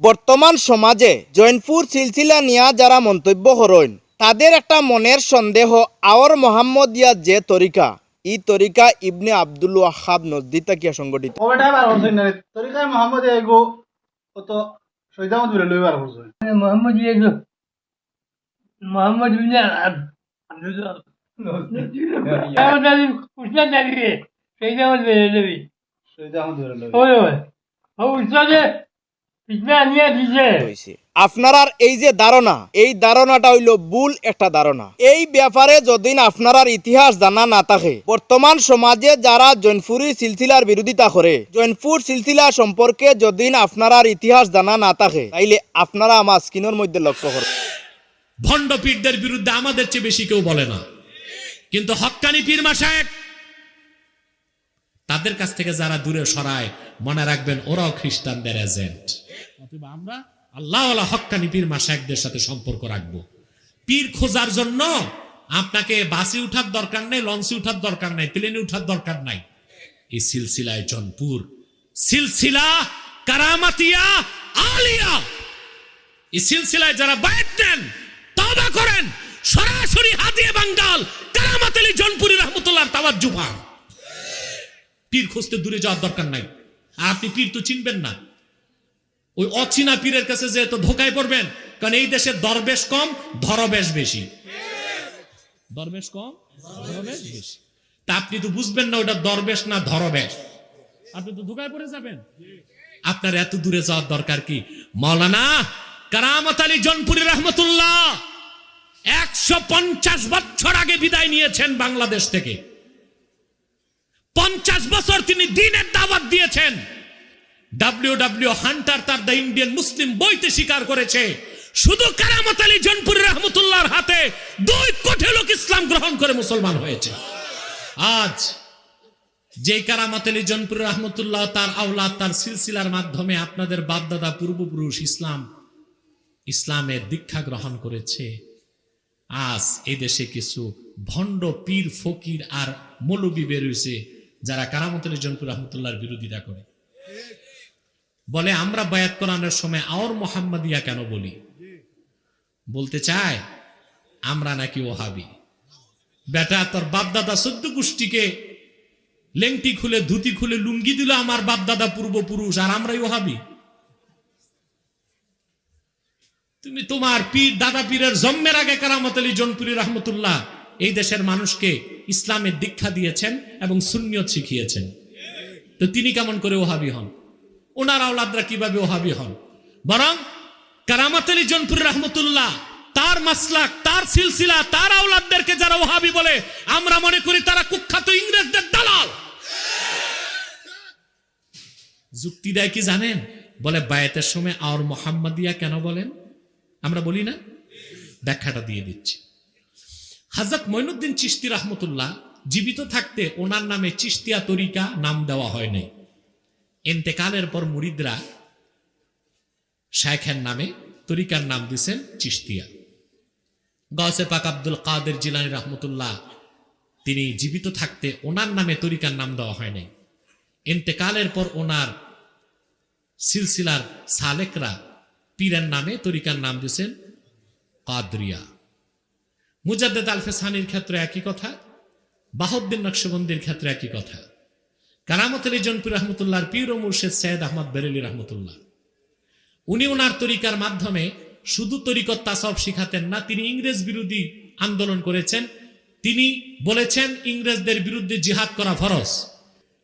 বর্তমান সমাজে জৈনপুর সিলসিলা নিয়া যারা মন্তব্য করেন তাদের একটা মনের সন্দেহ আওর মোহাম্মদিয়া যে তরিকা ই তরিকা ইবনে আব্দুল ওয়াহাব নজদি তাকিয়া সংগঠিত মোহাম্মদ এগো কত উস্তাদ ওই ওই। উস্তাদে আপনার এই যে ধারণা এই ধারণাটা হইল ভুল একটা ধারণা। এই ব্যাপারে যদিন আপনার ইতিহাস জানা না থাকে বর্তমান সমাজে যারা জৈনপুরি সিলসিলার বিরোধিতা করে জৈনপুর সিলসিলা সম্পর্কে যদিন আপনার ইতিহাস জানা না থাকে তাইলে আপনারা আমার স্ক্রিনের মধ্যে লক্ষ্য করুন ভণ্ডপীরদের বিরুদ্ধে আমাদের চেয়ে বেশি কেউ বলে না। কিন্তু হক্কানি পীর মাসায়েক তাদের কাছ থেকে যারা দূরে সরায় মনে রাখবেন ওরাও খ্রিস্টানদের এজেন্ট অতএব আমরা আল্লাহ হক্কানি পীর মাসায়েকদের সাথে সম্পর্ক রাখব। পীর খোঁজার জন্য আপনাকে বাসে উঠার দরকার নেই, লঞ্চে উঠার দরকার নাই, প্লেনে উঠার দরকার নাই। এই সিলসিলায় জনপুর, সিলসিলা কারামাতিয়া আলিয়া। এই সিলসিলায় যারা বায়াত নেন তবা করেন, সরাসরি হাদিয়ে বাঙ্গাল, কারামাত জনপুরি রহমতুল্লাহ তাওয়াজ্জু পান। পীর খুঁজতে দূরে যাওয়ার দরকার নাই। আপনি পীর তো চিনবেন না। ওই অচিনা পীরের কাছে যে তো ধোকায় পড়বেন, কারণ এই দেশে দরবেশ কম, ধরবেশ বেশি। দরবেশ কম, ধরবেশ বেশি। তা আপনি তো বুঝবেন না ওটা দরবেশ না ধরবেশ। আপনি তো ধোকায় পড়ে যাবেন। আপনার এত দূরে যাওয়ার দরকার কি? মৌলানা কারামত আলী জনপুরি রহমতুল্লাহ একশো পঞ্চাশ বছর আগে বিদায় নিয়েছেন বাংলাদেশ থেকে। পঞ্চাশ বছর তিনি দিনের দাওয়াত দিয়েছেন। ডাব্লিউ ডাব্লিউ হান্টার তার দ্য ইন্ডিয়ান মুসলিম বইতে স্বীকার করেছে। শুধু কারামত আলী জনপুরি রহমতুল্লাহর হাতে দুই কোটি লোক ইসলাম গ্রহণ করে মুসলমান হয়েছে। আজ যে কারামত আলী জনপুর রহমতুল্লাহ তার আওলাদ তার সিলসিলার মাধ্যমে আপনাদের বাপদাদা পূর্বপুরুষ ইসলাম, ইসলামের দীক্ষা গ্রহণ করেছে। আজ এই দেশে কিছু ভণ্ড পীর, ফকির আর মৌলবী বেরোইছে যারা কারামত আলী জনপুর রহমতুল্লাহর বিরোধিতা করে। বলে, আমরা বায়াত করানোর সময় আওর মোহাম্মদিয়া কেন বলি? বলতে চায়, আমরা নাকি ওহাবি। বেটা, তোর বাপদাদা সদ্য গোষ্ঠীকে লেংটি খুলে, ধুতি খুলে লুঙ্গি দিল আমার বাপ দাদা পূর্বপুরুষ, আর আমরাই ওহাবি। তুমি তোমার পীর, দাদা পীরের জন্মের আগে কারামত আলী জনপুরি রহমতুল্লাহ এই দেশের মানুষকে ইসলামের দীক্ষা দিয়েছেন এবং শূন্য শিখিয়েছেন। তো তিনি কেমন করে ওহাবি হন? ওনার আওলাদরা কীভাবে ওহাবি হন? বরং কারামত আলী জনপুরি রহমতুল্লাহ, তার মাসলাক, তার সিলসিলা, তার আওলাদদেরকে যারা ওহাবি বলে, আমরা মনে করি তারা কুখ্যাত ইংরেজদের দালাল। যুক্তি দেয় কি জানেন? বলে, বায়াতের সময় আর মোহাম্মদিয়া কেন বলেন? আমরা বলি না? ব্যাখ্যাটা দিয়ে দিচ্ছি। হাজরত মঈনুদ্দিন চিস্তি রহমতুল্লাহ জীবিত থাকতে ওনার নামে চিস্তিয়া তরিকা নাম দেওয়া হয় নাই। এন্তেকালের পর মুরিদরা শায়েখের নামে তরিকার নাম দিছেন চিস্তিয়া গসে পাক আব্দুল কাদের জিলানি রহমতুল্লাহ, তিনি জীবিত থাকতে ওনার নামে তরিকার নাম দেওয়া হয় নাই। পর ওনার সিলসিলার সালেকরা পীরের নামে তরিকার নাম দিয়েছেন কাদরিয়া। মুজাদ্দেদ আলফেসানির ক্ষেত্রে একই কথা বাহদ্দিন নকশবন্দির ক্ষেত্রে একই কথা। কারামত আলী জনপুর রহমতুল্লাহর পীর মুর্শেদ সৈয়দ আহমদ বেরেলি রহমতুল্লাহ। উনি ওনার তরিকার মাধ্যমে শুধু তরিকত তাসব শিখাতেন না, তিনি ইংরেজ বিরোধী আন্দোলন করেছেন। তিনি বলেছেন, ইংরেজদের বিরুদ্ধে জিহাদ করা ফরজ।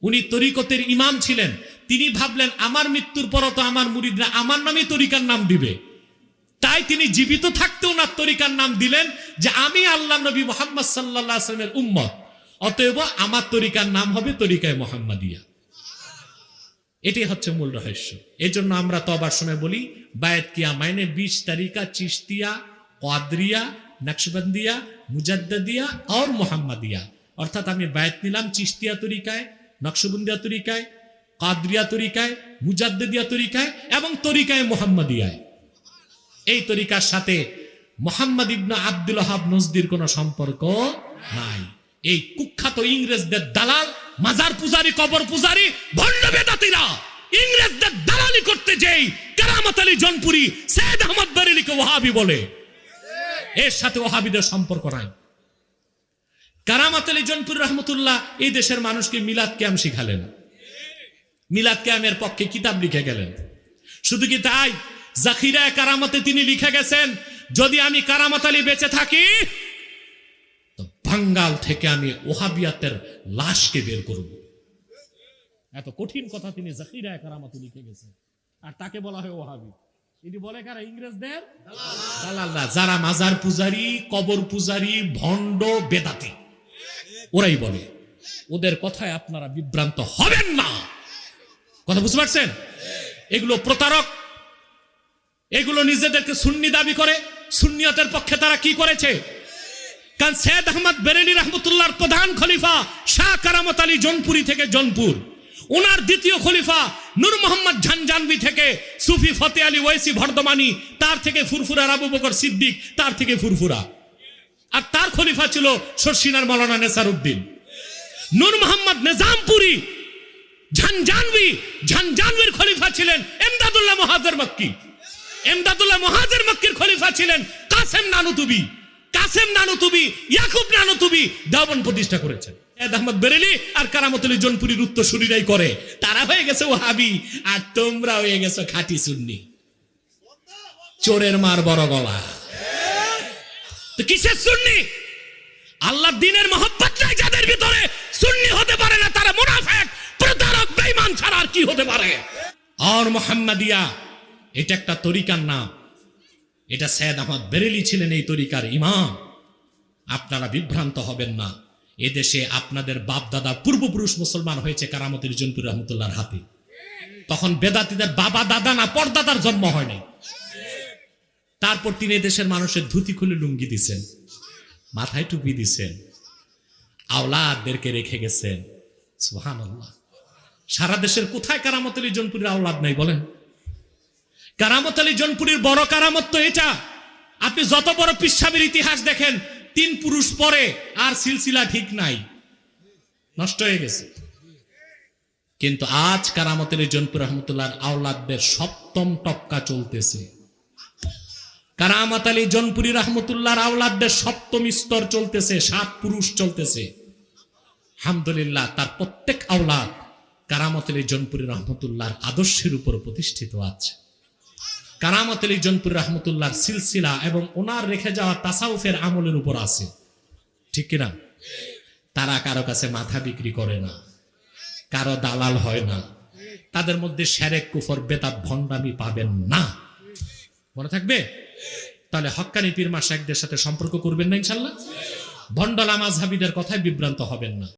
উনি তরিকতের ইমাম ছিলেন। তিনি ভাবলেন, আমার মৃত্যুর পরও তো আমার মুরিদরা আমার নামে তরিকার নাম দিবে। তাই তিনি জীবিত থাকতে ওনার তরিকার নাম দিলেন যে, আমি আল্লাহ নবী মোহাম্মদ সাল্লাহ আসলামের উম্মত। অতএব আমার তরিকার নাম হবে তরিকায় মোহাম্মদিয়া। এটি হচ্ছে মূল রহস্য। এই জন্য আমরা তবার সময় বলি, বায়াত মাইনে বিশ তারিকা চিস্তিয়া কাদরিয়া নকশবন্দিয়া মুজাদ্দিয়া আর মোহাম্মদিয়া। অর্থাৎ আমি বায়াত নিলাম চিস্তিয়া তরিকায়, নকশবন্দিয়া তরিকায় কাদরিয়া তরিকায় মুজাদ্দিয়া তরিকায় এবং তরিকায় মোহাম্মদিয়ায়। এই তরিকার সাথে মোহাম্মদ ইবনা আব্দুল হাব নজদির কোনো সম্পর্ক নাই। এই কুখ্যাত ইংরেজদের দালাল, মাজার পূজারি, কবর পূজারি, ভণ্ড বেদাতিরা। ইংরেজদের দালালি করতে যেই কারামত আলী জনপুরি সৈয়দ আহমদ বেরেলিকে ওহাবি বলে। এর সাথে ওহাবিদের সম্পর্ক নাই। কারামাত আলী জনপুর রহমতুল্লাহ এই দেশের মানুষকে মিলাদ ক্যাম শিখালেন। মিলাদ ক্যামের পক্ষে কিতাব লিখে গেলেন। শুধু কি তাই? জাকিরা কারামতে তিনি লিখে গেছেন, যদি আমি কারামত আলী বেঁচে থাকি তো থেকে আমি ওহাবিয়াতের লাশকে বের করব। এত কঠিন কথা তিনি জাকিরা কারামতে লিখে গেছেন। আর তাকে বলা হয় ওহাবি। এটি বলে কারা? ইংরেজদের? দালাল না যারা মাজার পূজারি, কবর পূজারি, ভণ্ড, বেদাতি, ওরাই বলে। ওদের কথায় আপনারা বিভ্রান্ত হবেন না। কথা বুঝতে পারছেন? এগুলো প্রতারক। এগুলো নিজেদেরকে সুন্নি দাবি করে। সুন্নিয়তের পক্ষে তারা কি করেছে? কারণ সৈয়দ আহমদ বেরেলি রহমতুল্লাহর প্রধান খলিফা শাহ কারামত আলী জনপুরি থেকে জনপুর। ওনার দ্বিতীয় খলিফা নূর মোহাম্মদ ঝানজানবি থেকে সুফি ফতে আলী ওয়াইসি ভর্দমানি, তার থেকে ফুরফুরা আবু বকর সিদ্দিক, তার থেকে ফুরফুরা। আর তার খলিফা ছিল শর্ষিনার মৌলানা নেসার উদ্দিন নূর মোহাম্মদ নিজামপুরি ঝানজানবি ঝানজানবির খলিফা ছিলেন এমদাদুল্লাহ মহাজের মক্কি। এমদাদুল্লাহ মহাজের মক্কির খলিফা ছিলেন কাসেম নানুতুবি। কাসেম নানুতুবি ইয়াকুব নানুতুবি দাবন প্রতিষ্ঠা করেছেন। আহমদ বেরেলি আর কারামতুল্লি জনপুরির করে। তারা হয়ে গেছে ওহাবি, আর তোমরা হয়ে গেছো সুন্নি। চোরের মার বড় গলা। কিসের সুন্নি? আল্লাহ দিনের মহব্বত নাই যাদের ভিতরে সুন্নি হতে পারে না, তারা মুনাফেক, প্রতারক, বেঈমান ছাড়া আর কি হতে পারে? আর মোহাম্মদিয়া, এটা একটা তরিকার নাম। এটা সৈয়দ আহমদ বেরেলি ছিলেন এই তরিকার ইমাম। আপনারা বিভ্রান্ত হবেন না। এদেশে আপনাদের বাপ দাদা পূর্বপুরুষ মুসলমান হয়েছে কারামতের জনপুর রহমতুল্লাহর হাতে। তখন বেদাতিদের বাবা দাদা না পরদাদার জন্ম হয় নাই। তারপর তিনি দেশের মানুষের ধুতি খুলে লুঙ্গি দিছেন, মাথায় টুপি দিছেন, আওলাদদেরকে রেখে গেছেন। সুহান সারা দেশের কোথায় কারামত আলী জনপুরের আওলাদ নাই বলেন? কারামত আলী জনপুরের বড় কারামত তো এটা। আপনি যত বড় পিসাবের ইতিহাস দেখেন, তিন পুরুষ পরে আর সিলসিলা ঠিক নাই। নষ্ট হয়ে গেছে। কিন্তু আজ কারামতের জনপুর রহমতুল্লাহ আওলাদদের সপ্তম টক্কা চলতেছে। কারামাত আলী জনপুরি রহমতুল্লাহর আওলাদদের সপ্তম স্তর চলতেছে, সাত পুরুষ চলতেছে। আলহামদুলিল্লাহ তার প্রত্যেক আওলাদ কারামত আলী জনপুরি রহমতুল্লাহর আদর্শের উপর প্রতিষ্ঠিত আছে। কারামত আলী জনপুরি রহমতুল্লাহর সিলসিলা এবং ওনার রেখে যাওয়া তাসাউফের আমলের উপর আছে। ঠিক কিনা? তারা কারও কাছে মাথা বিক্রি করে না। কারও দালাল হয় না। তাদের মধ্যে সেরেক, কুফর, বেতাব, ভণ্ডামি পাবেন না। মনে থাকবে? তাহলে হক্কানি পীর মাসাকদের সাথে সম্পর্ক করবেন না ইনশাল্লাহ? ভণ্ডলা মাঝহাবিদের কথায় বিভ্রান্ত হবেন না।